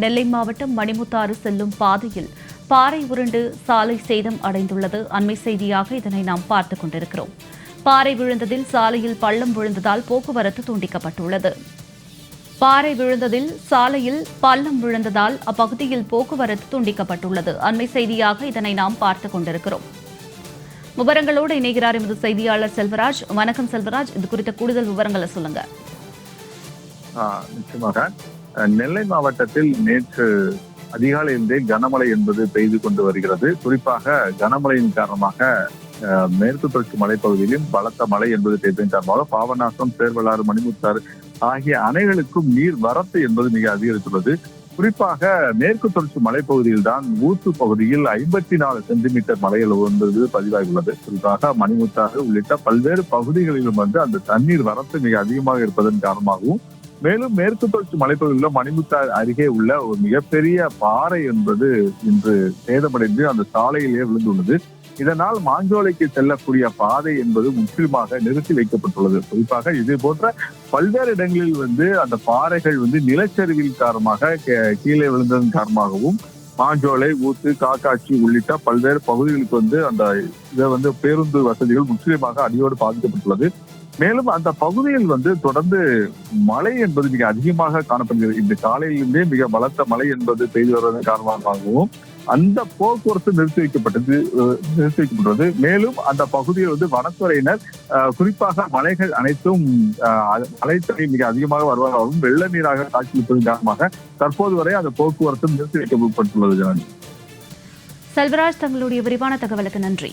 நெல்லை மாவட்டம் மணிமுத்தாறு செல்லும் பாதையில் பாறை உருண்டு சாலை சேதம் அடைந்துள்ளது. அண்மை செய்தியாக இதனை நாம் பார்த்துக் கொண்டிருக்கிறோம். பாறை விழுந்ததில் சாலையில் பள்ளம் விழுந்ததால் போக்குவரத்து துண்டிக்கப்பட்டுள்ளது. பாறை விழுந்ததில் சாலையில் பள்ளம் விழுந்ததால் அப்பகுதியில் போக்குவரத்து துண்டிக்கப்பட்டுள்ளது. அண்மை செய்தியாக இதனை நாம் பார்த்துக் கொண்டிருக்கிறோம். விவரங்களோடு இணைகிறார் எமது செய்தியாளர் செல்வராஜ். வணக்கம் செல்வராஜ். இது குறித்த கூடுதல் விவரங்களை சொல்லுங்க. நிச்சயமாக. நெல்லை மாவட்டத்தில் நேற்று அதிகாலையிலிருந்தே கனமழை என்பது பெய்து கொண்டு வருகிறது. குறிப்பாக கனமழையின் காரணமாக மேற்கு தொடர்ச்சி மலைப்பகுதியிலும் பலத்த மழை என்பது பெய்ததன் காரணமாக பாபநாசம் சேர்வலாறு மணிமுத்தாறு ஆகிய அணைகளுக்கும் நீர் வரத்து என்பது மிக அதிகரித்துள்ளது. குறிப்பாக மேற்கு தொடர்ச்சி மலைப்பகுதியில் தான் ஊத்து பகுதியில் ஐம்பத்தி நாலு சென்டிமீட்டர் மலையில் உயர்ந்தது பதிவாகியுள்ளது. குறிப்பாக மணிமுத்தாறு உள்ளிட்ட பல்வேறு பகுதிகளிலும் வந்து அந்த தண்ணீர் வரத்து மிக அதிகமாக இருப்பதன் காரணமாகவும் மேலும் மேற்கு தொடர்ச்சி மலைப்பகுதியில் மணிமுத்தார் அருகே உள்ள ஒரு மிகப்பெரிய பாறை என்பது இன்று சேதமடைந்து அந்த சாலையிலேயே விழுந்துள்ளது. இதனால் மாஞ்சோலைக்கு செல்லக்கூடிய பாதை என்பது முற்றிலுமாக நிறுத்தி வைக்கப்பட்டுள்ளது. குறிப்பாக இது போன்ற பல்வேறு இடங்களில் வந்து அந்த பாறைகள் வந்து நிலச்சரிவில் காரணமாக கீழே விழுந்ததன் காரணமாகவும் மாஞ்சோலை ஊத்து காக்காட்சி உள்ளிட்ட பல்வேறு பகுதிகளுக்கு வந்து அந்த இதை வந்து பேருந்து வசதிகள் முற்றிலுமாக அடியோடு பாதிக்கப்பட்டுள்ளது. மேலும் அந்த பகுதியில் வந்து தொடர்ந்து மழை என்பது மிக அதிகமாக காணப்படுகிறது. இந்த காலையிலிருந்தே மிக பலத்த மழை என்பது பெய்து வருவதன் காரணமாகவும் அந்த போக்குவரத்து நிறுத்தி வைக்கப்பட்டது நிறுத்தி வைக்கப்பட்டுள்ளது. மேலும் அந்த பகுதியில் வந்து வனத்துறையினர் அஹ், குறிப்பாக மலைகள் அனைத்தும் அஹ், மலைத்தொகை மிக அதிகமாக வருவதாகவும் வெள்ள நீராக காட்சியளிப்பதன் காரணமாக தற்போது வரை அந்த போக்குவரத்து நிறுத்தி வைக்கப்பட்டுள்ளது ஜனனி செல்வராஜ் தங்களுடைய விரிவான தகவலுக்கு நன்றி.